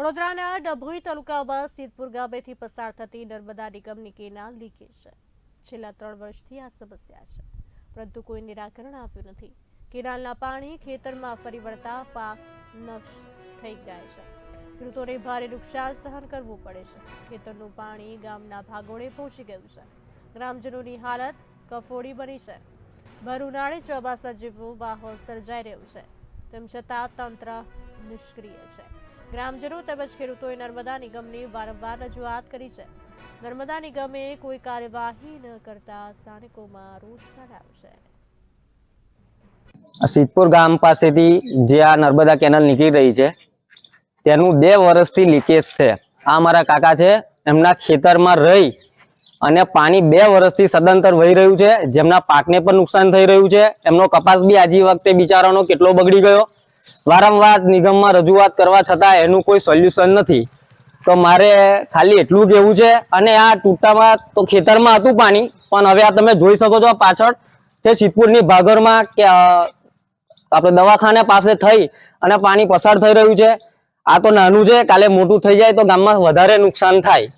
વડોદરાના ડભોઈ તાલુકામાં સિદ્ધપુર ગામેથી પસાર થતી નર્મદા નિગમની કેનાલ લીકેજ છે. છેલ્લા ત્રણ વર્ષથી આ સમસ્યા છે. પરંતુ કોઈ નિરાકરણ આવ્યું નથી. કેનાલના પાણી ખેતરમાં ફરી વળતા પાક નષ્ટ થઈ ગયા છે. ખેડૂતોને ભારે નુકસાન સહન કરવું પડે છે. ખેતરનું પાણી ગામના ભાગોળે પહોંચી ગયું છે. ગ્રામજનોની હાલત કફોડી બની છે. ભર ઉનાળે ચોમાસા જેવો માહોલ સર્જાઈ રહ્યો છે. તેમ છતાં તંત્ર નિષ્ક્રિય છે. ગ્રામજનો તેમજ ખેડૂતોએ નર્મદા નિગમની વારંવાર રજૂઆત કરી છે. નર્મદા નિગમે કોઈ કાર્યવાહી ન કરતા સ્થાનિકોમાં રોષ ફેલાયો છે. સિદ્ધપુર ગામ પાસેથી જે આ નર્મદા કેનાલ નીકળી રહી છે, તેનું બે વર્ષથી લીકેજ છે. આ મારા કાકા છે, એમના ખેતરમાં રહી અને પાણી બે વર્ષથી સદંતર વહી રહ્યું છે. જેમના પાકને પણ નુકસાન થઈ રહ્યું છે. એમનો કપાસ બી આજી વખતે બિચારાનો કેટલો બગડી ગયો. વારંવાર નિગમમાં રજૂઆત કરવા છતાં એનું કોઈ સોલ્યુશન નથી. તો મારે ખાલી એટલું કહેવું છે, અને આ ટૂટામાં તો ખેતરમાં હતું પાણી, પણ હવે આ તમે જોઈ શકો છો પાછળ કે સિદ્ધપુરની ભાગરમાં કે આપણે દવાખાને પાસે થઈ અને પાણી પસાર થઈ રહ્યું છે. આ તો નાનું છે, કાલે મોટું થઈ જાય તો ગામમાં વધારે નુકસાન થાય.